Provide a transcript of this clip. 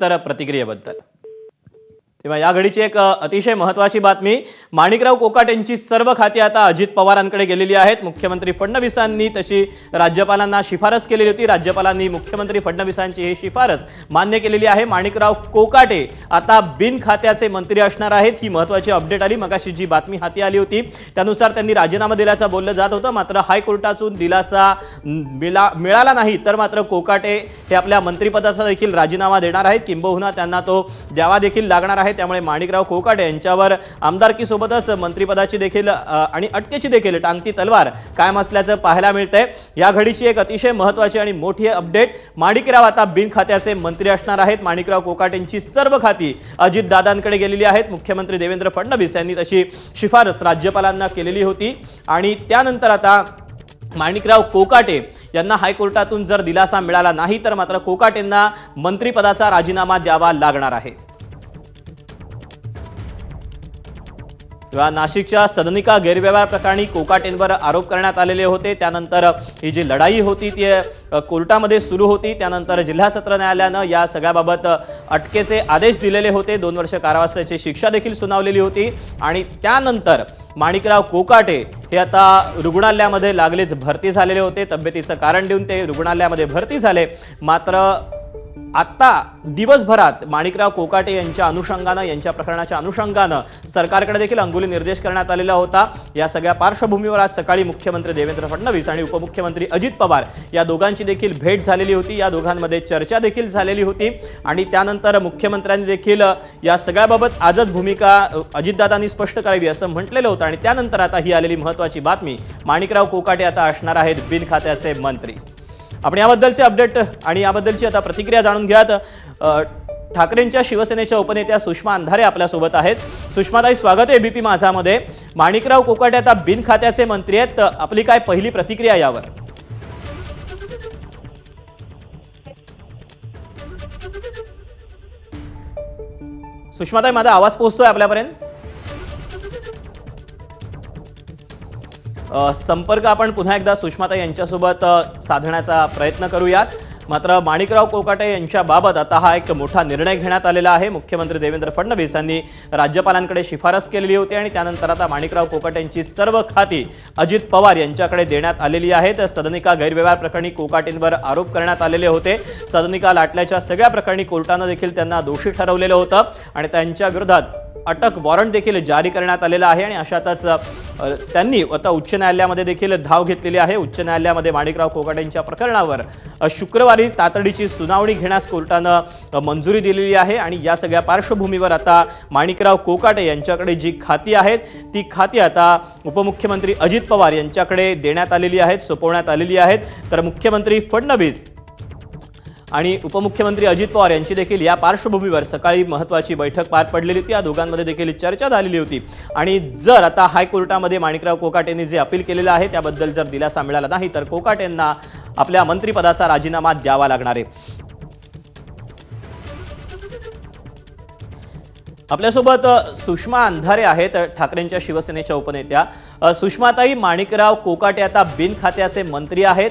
तर प्रतिक्रियेबद्दल. तेव्हा या घडीची एक अतिशय महत्वाची बातमी माणिकराव कोकाट यांची सर्व खाती आता अजित पवारांकडे गेलेली आहेत. मुख्यमंत्री फडणवीसांनी तशी राज्यपालांना शिफारस केलेली होती. राज्यपालांनी मुख्यमंत्री फडणवीसांची ही शिफारस मान्य केलेली आहे. माणिकराव कोकाटे आता बिन खात्याचे मंत्री असणार आहेत. ही महत्वाची अपडेट आली. मगाशी जी बातमी हाती आली होती त्यानुसार त्यांनी राजीनामा दिल्याचं बोललं जात होतं. मात्र हायकोर्टातून दिलासा मिळाला नाही. तर मात्र कोकाटे हे आपल्या मंत्रिपदाचा देखील राजीनामा देणार आहेत. किंबहुना त्यांना तो द्यावा देखील लागणार आहे. त्यामुळे माणिकराव कोकाटे यांच्यावर आमदारकीसोबतच मंत्रिपदाची देखील आणि अटकेची देखील टांगती तलवार कायम असल्याचं पाहायला मिळतंय. या घडीची एक अतिशय महत्वाची आणि मोठी अपडेट माणिकराव आता बिनखात्याचे मंत्री असणार आहेत. माणिकराव कोकाटेंची सर्व खाती अजितदादांकडे गेलेली आहेत. मुख्यमंत्री देवेंद्र फडणवीस यांनी तशी शिफारस राज्यपालांना केलेली होती. आणि त्यानंतर आता माणिकराव कोकाटे यांना हायकोर्टातून जर दिलासा मिळाला नाही तर मात्र कोकाटेंना मंत्रिपदाचा राजीनामा द्यावा लागणार आहे. किंवा नाशिकच्या सदनिका गैरव्यवहार प्रकरणी कोकाटेंवर आरोप करण्यात आलेले होते. त्यानंतर ही जी लढाई होती ती कोर्टामध्ये सुरू होती. त्यानंतर जिल्हा सत्र न्यायालयानं या सगळ्याबाबत अटकेचे आदेश दिलेले होते. दोन वर्ष कारावासाची शिक्षा देखील सुनावलेली होती. आणि त्यानंतर माणिकराव कोकाटे हे आता रुग्णालयामध्ये लागलेच भरती झालेले होते. तब्येतीचं कारण देऊन ते रुग्णालयामध्ये भरती झाले. मात्र आता दिवसभरात माणिकराव कोकाटे यांच्या अनुषंगानं यांच्या प्रकरणाच्या अनुषंगानं सरकारकडे देखील अंगुली निर्देश करण्यात आलेला होता. या सगळ्या पार्श्वभूमीवर आज सकाळी मुख्यमंत्री देवेंद्र फडणवीस आणि उपमुख्यमंत्री अजित पवार या दोघांची देखील भेट झालेली होती. या दोघांमध्ये चर्चा देखील झालेली होती. आणि त्यानंतर मुख्यमंत्र्यांनी देखील या सगळ्याबाबत आजच भूमिका अजितदादांनी स्पष्ट करावी असं म्हटलेलं होतं. आणि त्यानंतर आता ही आलेली महत्वाची बातमी माणिकराव कोकाटे आता असणार आहेत बिन खात्याचे मंत्री. आपण याबद्दलचे अपडेट आणि याबद्दलची आता प्रतिक्रिया जाणून घ्यात ठाकरेंच्या शिवसेनेच्या उपनेत्या सुषमा अंधारे आपल्यासोबत आहेत. सुषमाताई स्वागत आहे बीपी माझामध्ये. माणिकराव कोकाटे आता बिनखात्याचे मंत्री आहेत. तर आपली काय पहिली प्रतिक्रिया यावर? सुषमाताई माझा आवाज पोहोचतोय आपल्यापर्यंत? संपर्क आपण पुन्हा एकदा सुषमाता यांच्यासोबत साधण्याचा प्रयत्न करूयात. मात्र माणिकराव कोकाटे यांच्याबाबत आता हा एक मोठा निर्णय घेण्यात आलेला आहे. मुख्यमंत्री देवेंद्र फडणवीस यांनी राज्यपालांकडे शिफारस केलेली होती आणि त्यानंतर आता माणिकराव कोकाटे यांची सर्व खाती अजित पवार यांच्याकडे देण्यात आलेली आहेत. सदनिका गैरव्यवहार प्रकरणी कोकाटेंवर आरोप करण्यात आलेले होते. सदनिका लाटल्याच्या सगळ्या प्रकरणी कोर्टानं देखील त्यांना दोषी ठरवलेलं होतं आणि त्यांच्या विरोधात अटक वॉरंट देखील जारी करण्यात आलेलं आहे आणि अशातच त्यांनी आता उच्च न्यायालयामध्ये देखील धाव घेतलेली आहे. उच्च न्यायालयामध्ये माणिकराव कोकाटे यांच्या प्रकरणावर शुक्रवारी तातडीची सुनावणी घेण्यास कोर्टानं मंजुरी दिलेली आहे आणि या सगळ्या पार्श्वभूमीवर आता माणिकराव कोकाटे यांच्याकडे जी खाती आहेत ती खाती आता उपमुख्यमंत्री अजित पवार यांच्याकडे देण्यात आलेली आहेत सोपवण्यात आलेली आहेत. तर मुख्यमंत्री फडणवीस आणि उपमुख्यमंत्री अजित पवार यांची देखील या पार्श्वभूमीवर सकाळी महत्वाची बैठक पार पडलेली होती. या दोघांमध्ये देखील चर्चा झालेली होती. आणि जर आता हायकोर्टामध्ये माणिकराव कोकाटेंनी जे अपील केलेलं आहे त्याबद्दल जर दिलासा मिळाला नाही तर कोकाटेंना आपल्या मंत्रिपदाचा राजीनामा द्यावा लागणार आहे. आपल्यासोबत सुषमा अंधारे आहेत. ठाकरेंच्या शिवसेनेच्या उपनेत्या. सुषमाताई माणिकराव कोकाटे आता बिनखात्याचे मंत्री आहेत.